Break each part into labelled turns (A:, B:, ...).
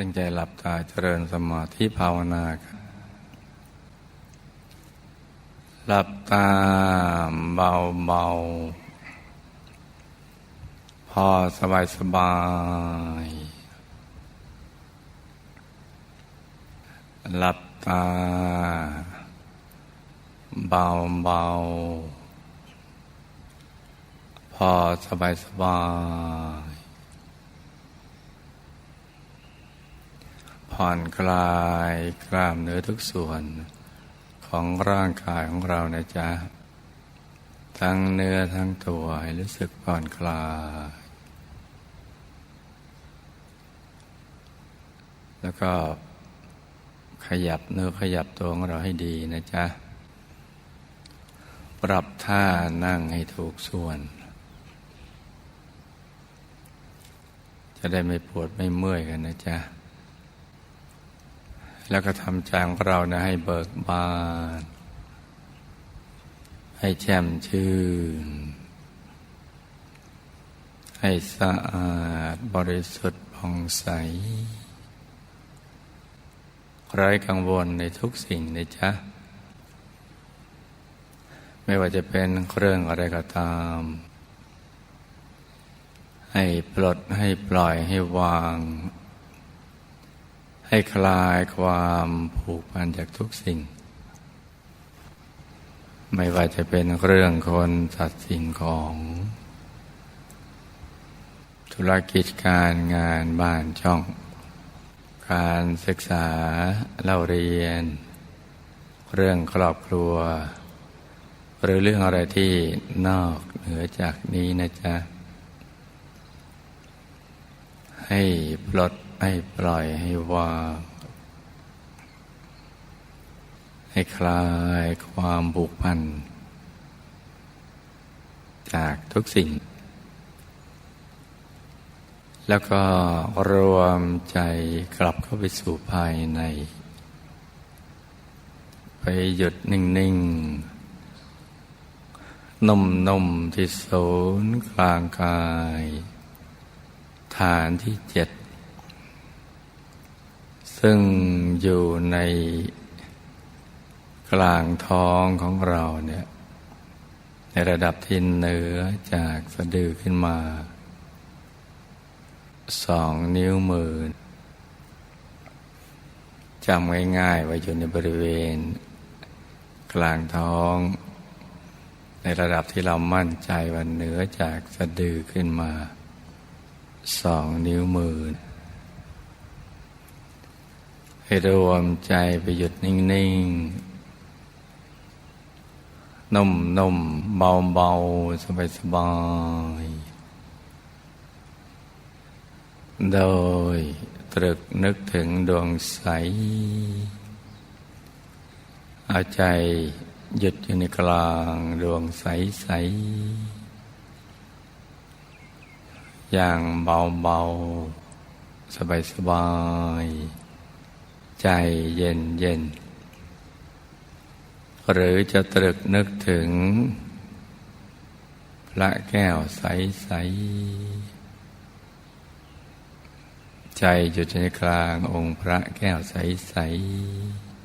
A: ตั้งใจหลับตาเจริญสมาธิภาวนาครับหลับตาเบาเบาพอสบายสบาย หลับตาเบาเบาพอสบายสบาย ผ่อนคลายกล้ามเนื้อทุกส่วนของร่างกายของเรานะจ๊ะ ทั้งเนื้อทั้งตัวให้รู้สึกผ่อนคลาย แล้วก็ขยับเนื้อขยับตัวของเราให้ดีนะจ๊ะ ปรับท่านั่งให้ถูกส่วน จะได้ไม่ปวดไม่เมื่อยกันนะจ๊ะ แล้วก็ทำใจของเรานะให้เบิกบาน ให้แช่มชื่น ให้สะอาดบริสุทธิ์ผ่องใสไร้กังวลในทุกสิ่งนะจ๊ะ ไม่ว่าจะเป็นเรื่องอะไรก็ตาม ให้ปลดให้ปล่อยให้วาง ให้คลายความผูกพันจากทุกสิ่ง ไม่ว่าจะเป็นเรื่องคนสัตว์สิ่งของ ธุรกิจการงานบ้านช่อง การศึกษาเล่าเรียน เรื่องครอบครัว หรือเรื่องอะไรที่นอกเหนือจากนี้นะจ๊ะ ให้ปลด ให้ปล่อยให้วางให้คลายความผูกพัน จากทุกสิ่ง แล้วก็รวมใจกลับเข้าไปสู่ภายใน ไปหยุดนิ่งๆนุ่มๆที่ศูนย์กลางกาย ฐานที่เจ็ด ซึ่งอยู่ในกลางท้องของเราเนี่ย ในระดับที่เหนือจากสะดือขึ้นมา สองนิ้วมือจำง่ายๆไว้อยู่ในบริเวณ กลางท้อง ในระดับที่เรามั่นใจว่าเหนือจากสะดือขึ้นมา สองนิ้วมือ ให้รวมใจไปหยุดนิ่งๆ นุ่มๆ เบาๆ สบายๆ โดยตรึกนึกถึงดวงใส เอาใจหยุดอยู่ในกลางดวงใสๆอย่างเบาๆสบายๆ ใจเย็นเย็น หรือจะตรึกนึกถึง พระแก้วใสๆใจอยู่ในกลางองค์พระแก้วใส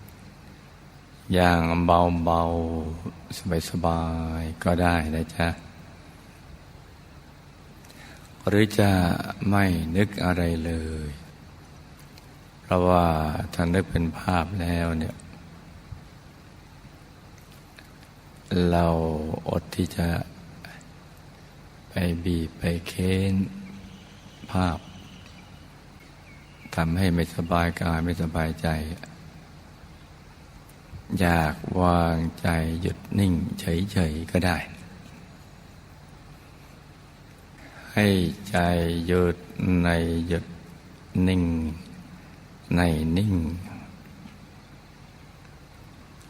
A: ๆอย่างเบาๆสบายๆก็ได้นะจ๊ะ หรือจะไม่นึกอะไรเลย ราะว่าถ้านึกเป็นภาพแล้วเนี่ย เราอดที่จะไปบีบไปเค้นภาพทำให้ไม่สบายกายไม่สบายใจ อยากวางใจหยุดนิ่งเฉยๆก็ได้ ให้ใจหยุดในหยุดนิ่ง ในนิ่ง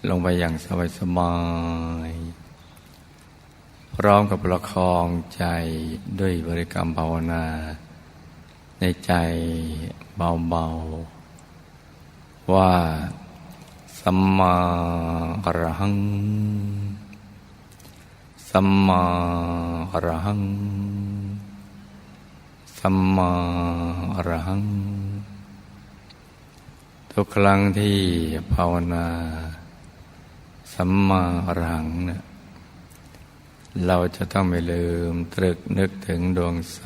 A: ลงไปอย่างสบายๆพร้อมกับประคองใจด้วยบริกรรมภาวนา ในใจเบาๆ ว่าสัมมาอรหัง สัมมาอรหัง สัมมาอรหัง ทุกครั้งที่ภาวนาสัมมาอรหังเนี่ยเราจะต้องไม่ลืมตรึกนึกถึงดวงใส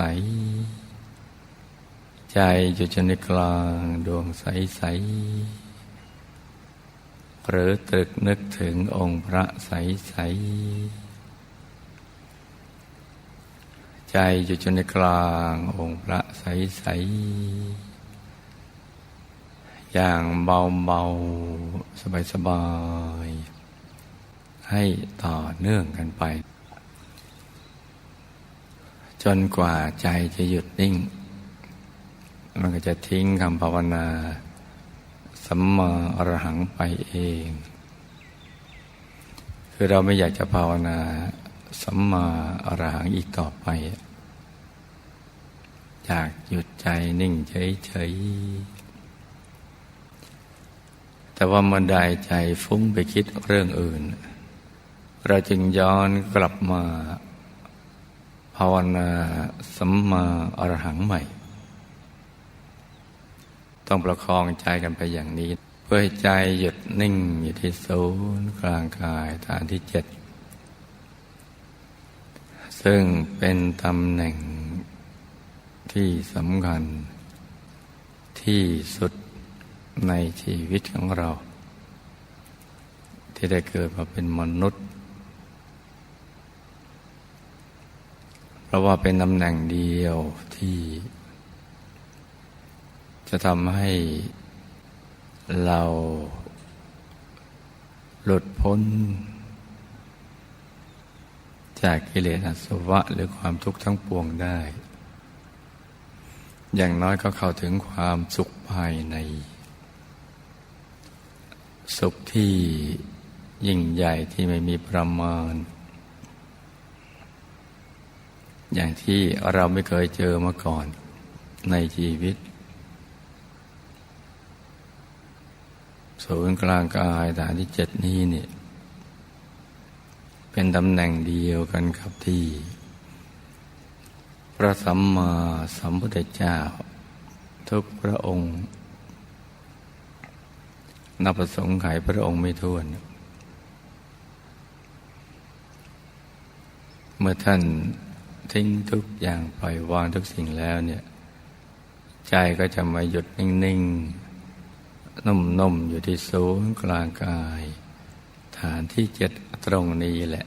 A: ใจอยู่จนในกลางดวงใสใส หรือตรึกนึกถึงองค์พระใสใส ใจอยู่จนในกลางองค์พระใสใส อย่างเบาเบาสบายสบายให้ต่อเนื่องกันไป จนกว่าใจจะหยุดนิ่ง มันก็จะทิ้งคำภาวนาสัมมาอรหังไปเอง คือเราไม่อยากจะภาวนาสัมมาอรหังอีกต่อไปอยากหยุดใจนิ่งเฉยๆ แต่ว่าเมื่อใดใจฟุ้งไปคิดเรื่องอื่น เราจึงย้อนกลับมา ภาวนาสัมมาอรหังใหม่ ต้องประคองใจกันไปอย่างนี้ เพื่อให้ใจหยุดนิ่งอยู่ที่ศูนย์กลางกายฐานที่เจ็ดซึ่งเป็นตำแหน่งที่สำคัญที่สุด ในชีวิตของเรา ที่ได้เกิดมาเป็นมนุษย์ เพราะว่าเป็นตำแหน่งเดียวที่ จะทำให้เราหลุดพ้น จากกิเลสอาสวะหรือความทุกข์ทั้งปวงได้ อย่างน้อยก็เข้าถึงความสุขภายใน สุขที่ยิ่งใหญ่ที่ไม่มีประมาณ อย่างที่เราไม่เคยเจอมาก่อนในชีวิตศูนย์กลางกายฐานที่เจ็ดนี้เนี่ยเป็นตำแหน่งเดียวกันครับที่ พระสัมมาสัมพุทธเจ้า ทุกพระองค์ นับประสงค์ไขพระองค์ไม่ท้วน เมื่อท่านทิ้งทุกอย่างปล่อยวางทุกสิ่งแล้วเนี่ย ใจก็จะมาหยุดนิ่งๆ นุ่มๆ อยู่ที่ศูนย์กลางกาย ฐานที่เจ็ดตรงนี้แหละ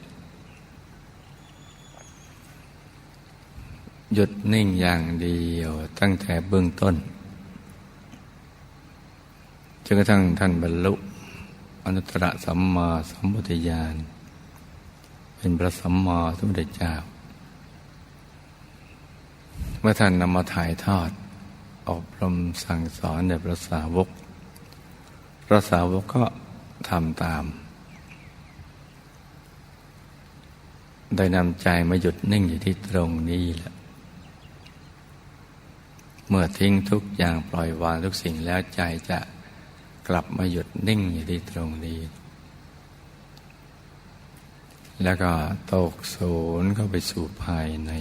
A: หยุดนิ่งอย่างเดียวตั้งแต่เบื้องต้น จนกระทั่งท่านบรรลุอนุตตรสัมมาสัมพุทธญาณเป็นพระสัมมาสัมพุทธเจ้า เมื่อท่านนำมาถ่ายทอด อบรมสั่งสอนในพระสาวก พระสาวกก็ทำตามโดยนำใจมาหยุดนิ่งอยู่ที่ตรงนี้แหละ เมื่อทิ้งทุกอย่างปล่อยวางทุกสิ่งแล้วใจจะ กลับมาหยุดนิ่งอยู่ที่ตรงนี้ แล้วก็ตกศูนย์เข้าไปสู่ภายใน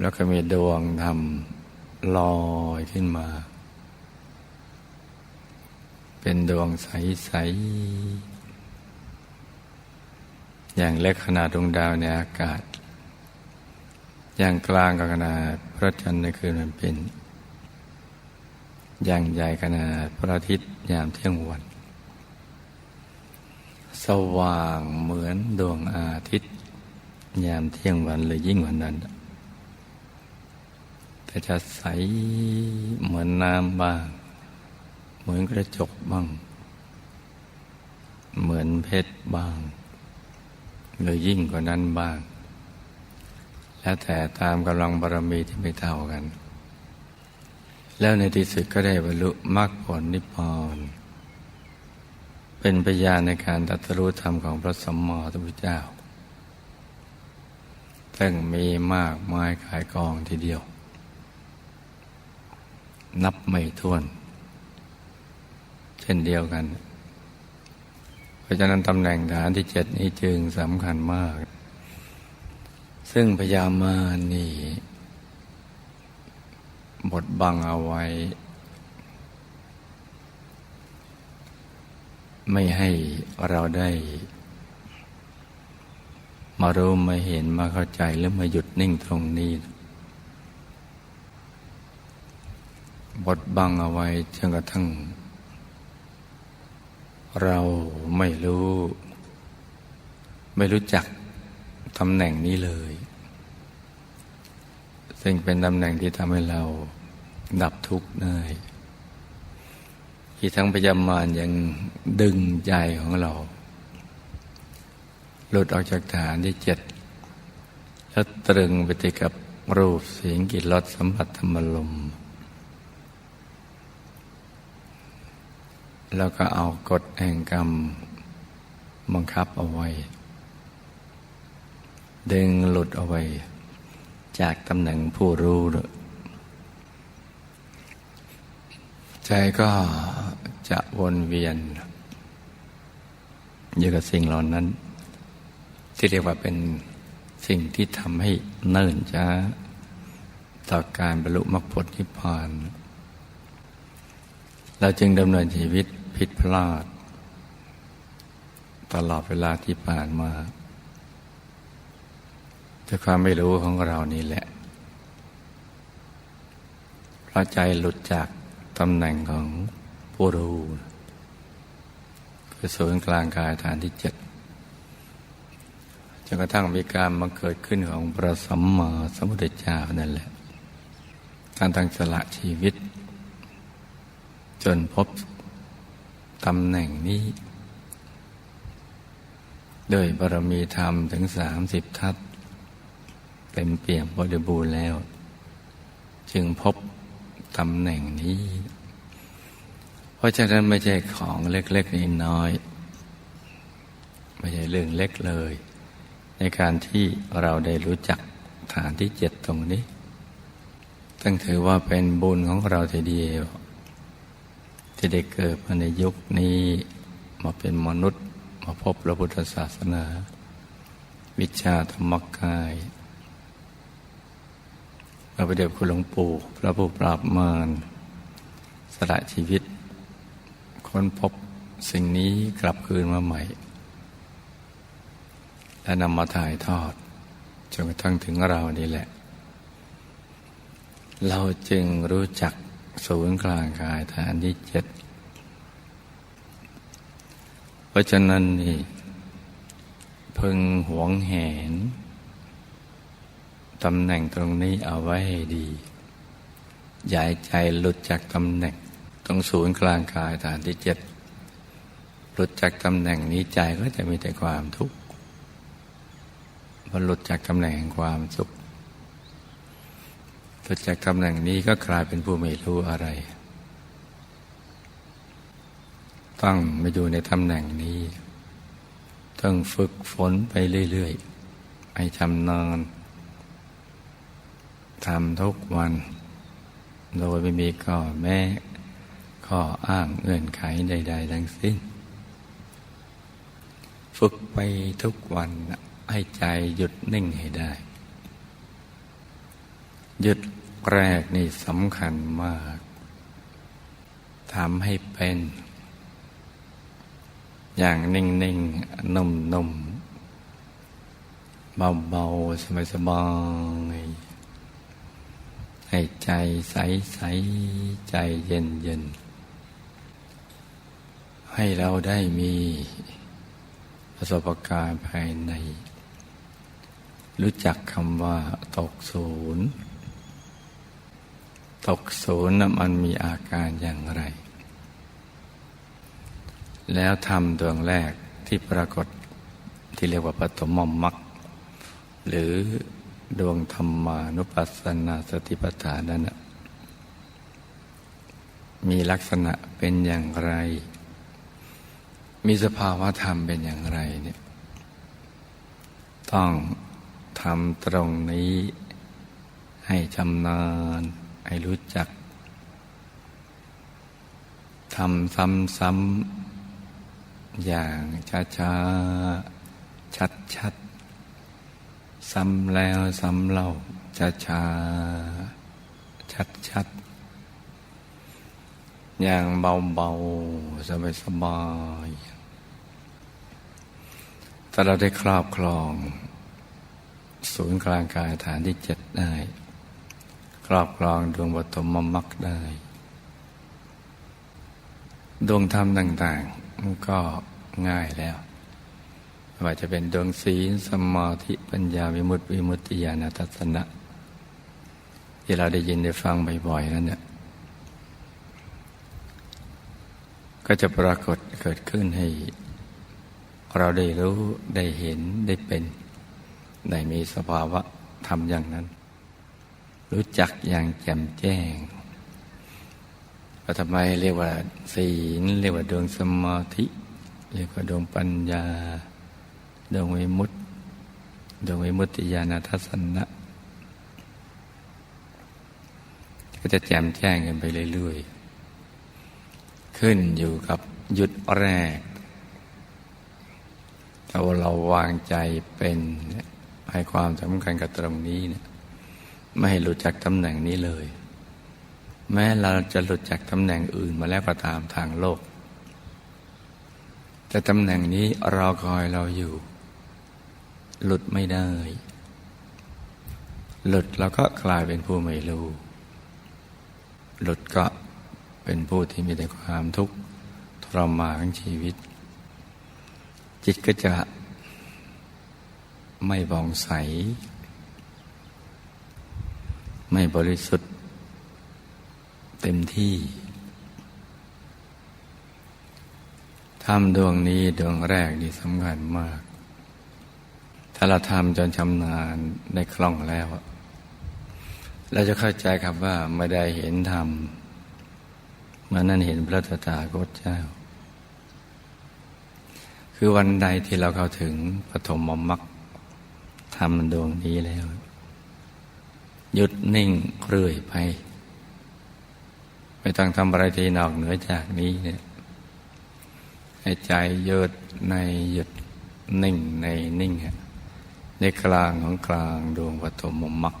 A: แล้วก็มีดวงธรรมลอยขึ้นมา เป็นดวงใส ๆ อย่างเล็กขนาดดวงดาวในอากาศ อย่างกลางก็ขนาดพระจันทร์ในคืนมันเป็น อย่างใหญ่ขนาดพระอาทิตย์ยามเที่ยงวัน สว่างเหมือนดวงอาทิตย์ ยามเที่ยงวันหรือยิ่งกว่านั้น แต่จะใสเหมือนน้ำบ้าง เหมือนกระจกบ้าง เหมือนเพชรบ้างหรือยิ่งกว่านั้นบ้าง แล้วแต่ตามกำลังบารมีที่ไม่เท่ากัน แล้วในที่สุดก็ได้บรรลุมรรคผลนิพพานเป็นพยานในการตรัสรู้ธรรมของพระสัมมาสัมพุทธเจ้าซึ่งมีมากมายขายกองทีเดียว นับไม่ถ้วน เช่นเดียวกัน เพราะฉะนั้นตำแหน่งฐานที่เจ็ดนี้จึงสำคัญมาก ซึ่งพยามานี่บดบังเอาไว้ ไม่ให้เราได้ มารู้มาเห็นมาเข้าใจหรือมาหยุดนิ่งตรงนี้ บดบังเอาไว้จนกระทั่ง เราไม่รู้ ไม่รู้จัก ตำแหน่งนี้เลย ซึ่งเป็นตำแหน่งที่ทำให้เราดับทุกข์ได้ที่ทั้งพยามารยังดึงใจของเรา หลุดออกจากฐานที่เจ็ด แล้วตรึงไปติดกับรูปเสียงกลิ่นรสสัมผัสธรรมลม แล้วก็เอากฎแห่งกรรมบังคับเอาไว้ ดึงหลุดเอาไว้ จากตำแหน่งผู้รู้ ใจก็จะวนเวียน อยู่กับสิ่งเหล่านั้น ที่เรียกว่าเป็นสิ่งที่ทำให้เนิ่นช้า ต่อการบรรลุมรรคผลนิพพานเราจึงดำเนินชีวิตผิดพลาด ตลอดเวลาที่ผ่านมา ด้วยความไม่รู้ของเรานี่แหละ เพราะใจหลุดจากตำแหน่งของผู้รู้คือศูนย์กลางกายฐานที่เจ็ดจนกระทั่งมีการมาเกิดขึ้นของพระสัมมาสัมพุทธเจ้านั่นแหละการตั้งสละชีวิต จนพบตำแหน่งนี้โดยบารมีธรรมถึงสามสิบทัศ เต็มเปี่ยมบริบูรณ์แล้ว จึงพบตำแหน่งนี้ เพราะฉะนั้นไม่ใช่ของเล็กๆน้อยๆไม่ใช่เรื่องเล็กเลย ในการที่เราได้รู้จักฐานที่เจ็ดตรงนี้ตั้งถือว่าเป็นบุญของเราทีเดียว ที่ได้เกิดมาในยุคนี้มาเป็นมนุษย์มาพบพระพุทธศาสนา วิชาธรรมกาย พระประเดชคุณหลวงปู่ พระผู้ปราบมารสละชีวิต ค้นพบสิ่งนี้กลับคืนมาใหม่ และนำมาถ่ายทอดจนกระทั่งถึงเรานี่แหละ เราจึงรู้จักศูนย์กลางกายฐานที่เจ็ดเพราะฉะนั้นนี่พึงหวงแหน ตำแหน่งตรงนี้เอาไว้ให้ดีอย่าให้ใจหลุดจากตำแหน่งตรงศูนย์กลางกายฐานที่เจ็ดหลุดจากตำแหน่งนี้ใจก็จะมีแต่ความทุกข์พอหลุดจากตำแหน่งแห่งความสุขหลุดจากตำแหน่งนี้ก็กลายเป็นผู้ไม่รู้อะไรต้องมาอยู่ในตำแหน่งนี้ ต้องฝึกฝนไปเรื่อยๆให้ชำนาญ ทำทุกวัน โดยไม่มีข้อแม้ข้ออ้างเงื่อนไขใด ๆ ทั้งสิ้น ฝึกไปทุกวันให้ใจหยุดนิ่งให้ได้ หยุดแรกนี่สำคัญมากทำให้เป็น อย่างนิ่งๆนุ่มๆเบาๆสบายๆ ให้ใจใสใสใจเย็นเย็นให้เราได้มีประสบการณ์ภายใน รู้จักคำว่าตกศูนย์ตกศูนย์นั้นมันมีอาการอย่างไร แล้วทำดวงแรกที่ปรากฏที่เรียกว่าปฐมมรรคหรือ ดวงธรรมานุปัสสนาสติปัฏฐานนั้นมีลักษณะเป็นอย่างไร มีสภาวะธรรมเป็นอย่างไรเนี่ย ต้องทำตรงนี้ให้ชำนาญ ให้รู้จักทำซ้ำๆอย่างช้าๆ ชัดๆ ซ้ำแล้วซ้ำเล่าช้าช้าชัดอย่างเบาๆสบายๆถ้าเราได้ครอบครอง ศูนย์กลางกายฐานที่เจ็ดได้ ครอบครองดวงบตมมรรคได้ ดวงธรรมต่างๆมันก็ง่ายแล้ว ว่าจะเป็นดวงศีลสมาธิปัญญาวิมุตติวิมุตติญาณทัศนะที่เราได้ยินได้ฟังบ่อยๆนั้นเนี่ยก็จะปรากฏเกิดขึ้นให้ เราได้รู้ได้เห็นได้เป็นได้มีสภาวะธรรมอย่างนั้น รู้จักอย่างแจ่มแจ้งว่าทำไมเรียกว่าศีลเรียกว่าดวงสมาธิ เรียกว่าดวงปัญญา ดวงวิมุตติดวงวิมุตติญาณทัศนะก็จะแจ่มแจ้งกันไปเรื่อยๆ ขึ้นอยู่กับยุดแรกถ้าเราวางใจเป็นให้ความสำคัญกับตรงนี้เนี่ยไม่ให้หลุดจากตำแหน่งนี้เลย แม้เราจะหลุดจากตำแหน่งอื่นมาแล้วก็ตามทางโลก แต่ตำแหน่งนี้รอคอยเราอยู่ หลุดไม่ได้ หลุดเราก็กลายเป็นผู้ไม่รู้ หลุดก็เป็นผู้ที่มีแต่ความทุกข์ทรมานของชีวิต จิตก็จะไม่บองใส ไม่บริสุทธิ์ เต็มที่ทำดวงนี้ดวงแรกนี่สำคัญมากาเราทำจนชำนาญในคล่องแล้ว เราจะเข้าใจครับว่าไม่ได้เห็นธรรมเมื่อนั้นเห็นพระตถาคตเจ้า คือวันใดที่เราเข้าถึงปฐมมรรคทำดวงนี้แล้ว หยุดนิ่งเรื่อยไป ไม่ต้องทำอะไรที่นอกเหนือจากนี้เนี่ยให้ใจหยุดในหยุดนิ่งในนิ่ง ในกลางของกลางดวงปฐมมรรค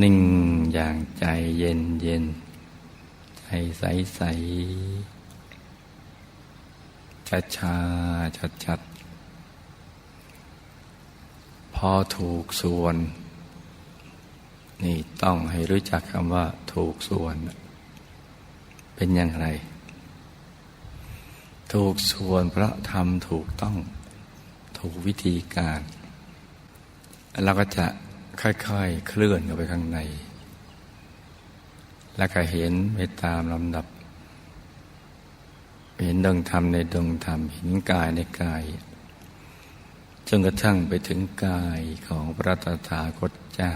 A: นิ่งอย่างใจเย็นเย็นใจใสใสช้าช้าชัดชัดพอถูกส่วน นี่ต้องให้รู้จักคำว่า ถูกส่วน เป็นอย่างไร ถูกส่วนพราะทำถูกต้อง ถูกวิธีการ เราก็จะค่อยๆเคลื่อนเข้าไปข้างใน แล้วก็เห็นไปตามลำดับ เห็นดวงธรรมในดวงธรรม เห็นกายในกาย จนกระทั่งไปถึงกายของพระตถาคตเจ้า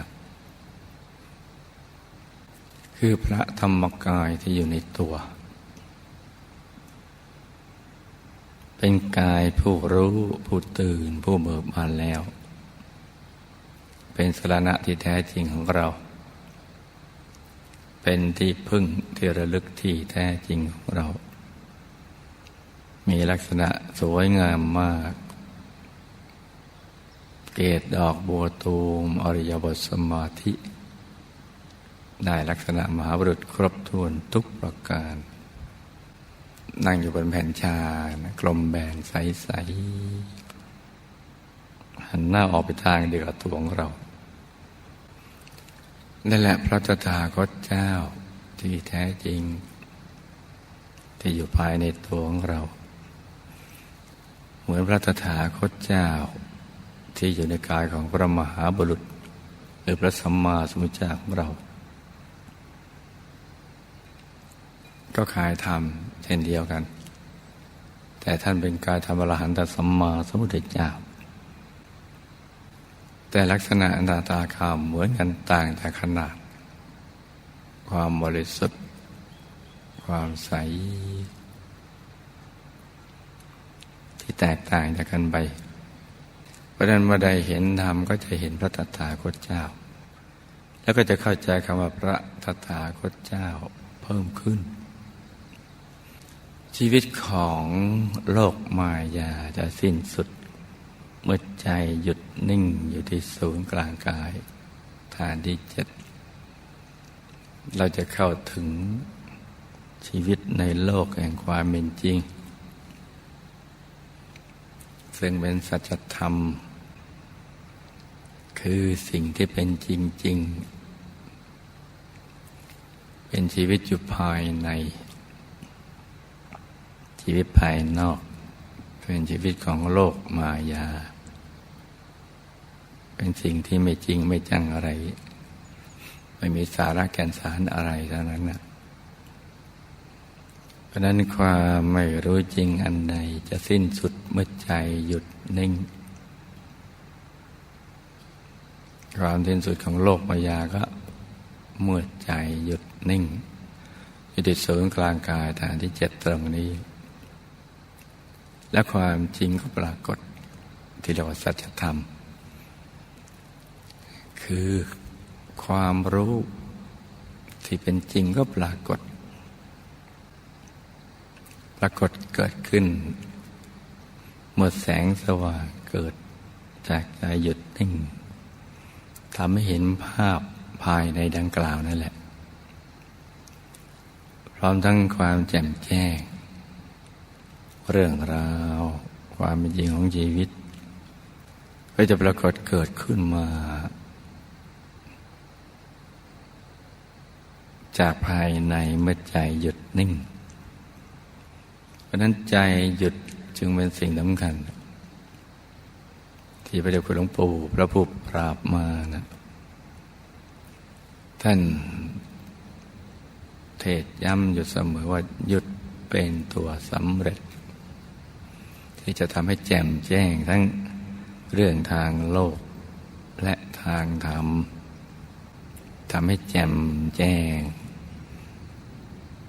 A: คือพระธรรมกายที่อยู่ในตัว เป็นกายผู้รู้ ผู้ตื่น ผู้เบิกบานแล้ว เป็นสรณะที่แท้จริงของเรา เป็นที่พึ่งที่ระลึกที่แท้จริงของเรา มีลักษณะสวยงามมาก เกตดอกบัวตูม อริยบทสมาธิ ได้ลักษณะมหาบุรุษครบถ้วนทุกประการ นั่งอยู่บนแผ่นชานะกลมแบนใสๆหันหน้าออกไปทางเดียวกับตัวของเรานั่นแหละพระตถาคตเจ้าที่แท้จริง ที่อยู่ภายในตัวของเรา เหมือนพระตถาคตเจ้า ที่อยู่ในกายของพระมหาบุรุษ หรือพระสัมมาสัมพุทธเจ้าของเรา ก็ขายธรรมเช่นเดียวกัน แต่ท่านเป็นกายธรรมอรหันตสัมมาสัมพุทธเจ้าแต่ลักษณะอันตาตาคามเหมือนกันต่างแต่ขนาด ความบริสุทธิ์ ความใส ที่แตกต่างจากกันไปเพราะนั้นเมื่อใดเห็นธรรมก็จะเห็นพระตถาคตเจ้า แล้วก็จะเข้าใจคำว่าพระตถาคตเจ้าเพิ่มขึ้น ชีวิตของโลกมายาจะสิ้นสุด เมื่อใจหยุดนิ่งอยู่ที่ศูนย์กลางกาย ฐานที่เจ็ด เราจะเข้าถึงชีวิตในโลกแห่งความเป็นจริง ซึ่งเป็นสัจธรรม คือสิ่งที่เป็นจริง ๆ เป็นชีวิตอยู่ภายใน ชีวิตภายนอก เป็นชีวิตของโลกมายา เป็นสิ่งที่ไม่จริงไม่จังอะไร ไม่มีสาระแก่นสารอะไรเท่านั้นนะเพราะนั้นความไม่รู้จริงอันใดจะสิ้นสุดเมื่อใจหยุดนิ่ง ความสิ้นสุดของโลกมายาก็เมื่อใจหยุดนิ่งอยู่ที่ศูนย์กลางกายฐานที่เจ็ดตรงนี้ และความจริงก็ปรากฏที่เรียกว่าสัจธรรม คือความรู้ที่เป็นจริงก็ปรากฏ ปรากฏเกิดขึ้น เมื่อแสงสว่างเกิดจากใจหยุดนิ่งทำให้เห็นภาพภายในดังกล่าวนั่นแหละ พร้อมทั้งความแจ่มแจ้ง เรื่องราว ความเป็นจริงของชีวิต ก็จะปรากฏเกิดขึ้นมา จากภายในเมื่อใจหยุดนิ่ง เพราะนั้นใจหยุดจึงเป็นสิ่งสำคัญ ที่พระเดชคุณหลวงปู่พระผู้ปราบมานะท่านเทศย้ำอยู่เสมอว่าหยุดเป็นตัวสำเร็จ ที่จะทำให้แจ่มแจ้งทั้งเรื่องทางโลก และทางธรรมทำให้แจ่มแจ้ง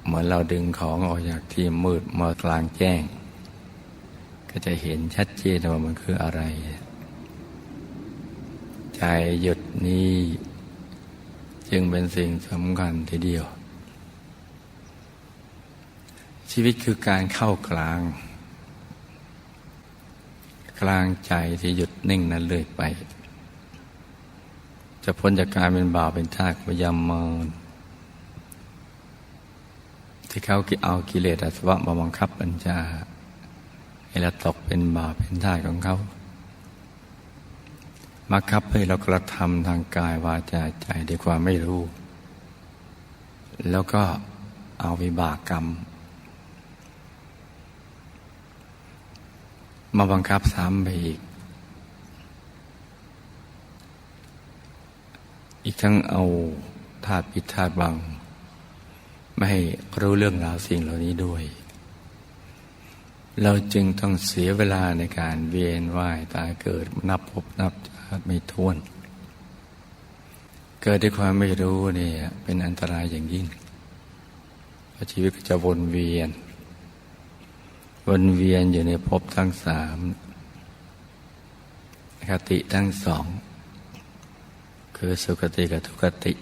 A: เหมือนเราดึงของออกจากที่มืดมากลางแจ้ง ก็จะเห็นชัดเจนว่ามันคืออะไร ใจหยุดนี้จึงเป็นสิ่งสำคัญทีเดียว ชีวิตคือการเข้ากลาง กลางใจที่หยุดนิ่งนั้นเลื่อยไป จะพ้นจากการเป็นบ่าวเป็นทาสพยายามอนที่เขาเอากิเลสอาสวะมาบังคับบัญชาให้เราตกเป็นบ่าวเป็นทาสของเขามาคับให้เรากระทำทางกายวาจาใจด้วยความไม่รู้ แล้วก็เอาวิบากกรรม มาบังคับซ้ำไปอีก อีกทั้งเอาธาตุปิดธาตุบัง ไม่ให้รู้เรื่องราวสิ่งเหล่านี้ด้วย เราจึงต้องเสียเวลาในการเวียนว่ายตายเกิดนับพบนับชาติไม่ท้วน เกิดด้วยความไม่รู้เนี่ยเป็นอันตรายอย่างยิ่งชีวิตก็จะวนเวียน วนเวียนอยู่ในภพทั้งสามคติทั้งสอง คือสุคติกับทุกติ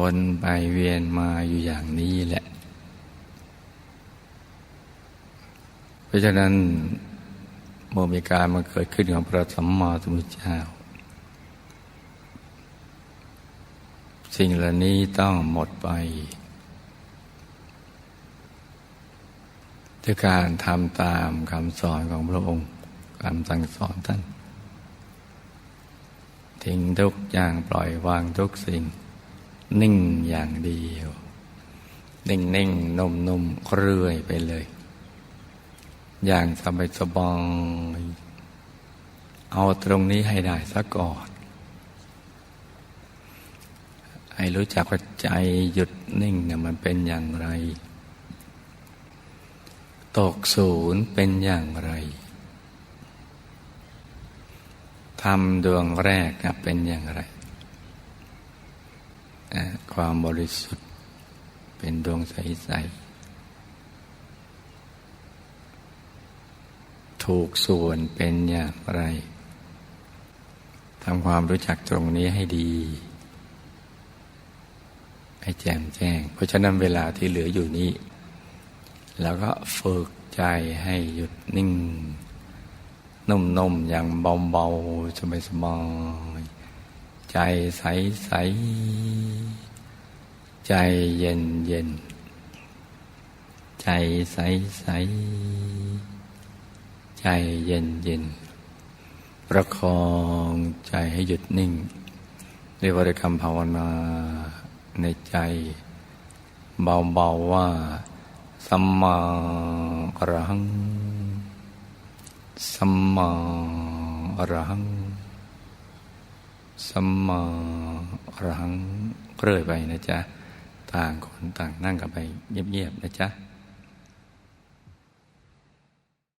A: วนไปเวียนมาอยู่อย่างนี้แหละ เพราะฉะนั้นเมื่อมีการมาเกิดขึ้นของพระสัมมาสัมพุทธเจ้า สิ่งเหล่านี้ต้องหมดไป ด้วยการทำตามคำสอนของพระองค์คำสั่งสอนท่าน ทิ้งทุกอย่างปล่อยวางทุกสิ่ง นิ่งอย่างเดียว นิ่งนิ่งนุ่มนุ่มเรื่อยไปเลย อย่างสบายสบายเอาตรงนี้ให้ได้ซะก่อนให้รู้จักว่าใจหยุดนิ่งเนี่ยมันเป็นอย่างไร ตกศูนย์เป็นอย่างไรทำดวงแรกเป็นอย่างไร ความบริสุทธิ์เป็นดวงใส ๆ ถูกส่วนเป็นอย่างไรทำความรู้จักตรงนี้ให้ดี ให้แจ่มแจ้ง เพราะฉะนั้นเวลาที่เหลืออยู่นี้ แล้วก็ฝึกใจให้หยุดนิ่ง นุ่มๆอย่างเบาๆสบายๆใจใสๆใจเย็นเย็นใจใสใสใจเย็นเย็นประคองใจให้หยุดนิ่งด้วยบริกรรมภาวนาในใจ เบาๆว่า สัมมาอรหัง สัมมาอรหัง สัมมาอรหังเรื่อยไปนะจ๊ะ ต่างคนต่างนั่งกันไปเงียบๆนะจ๊ะ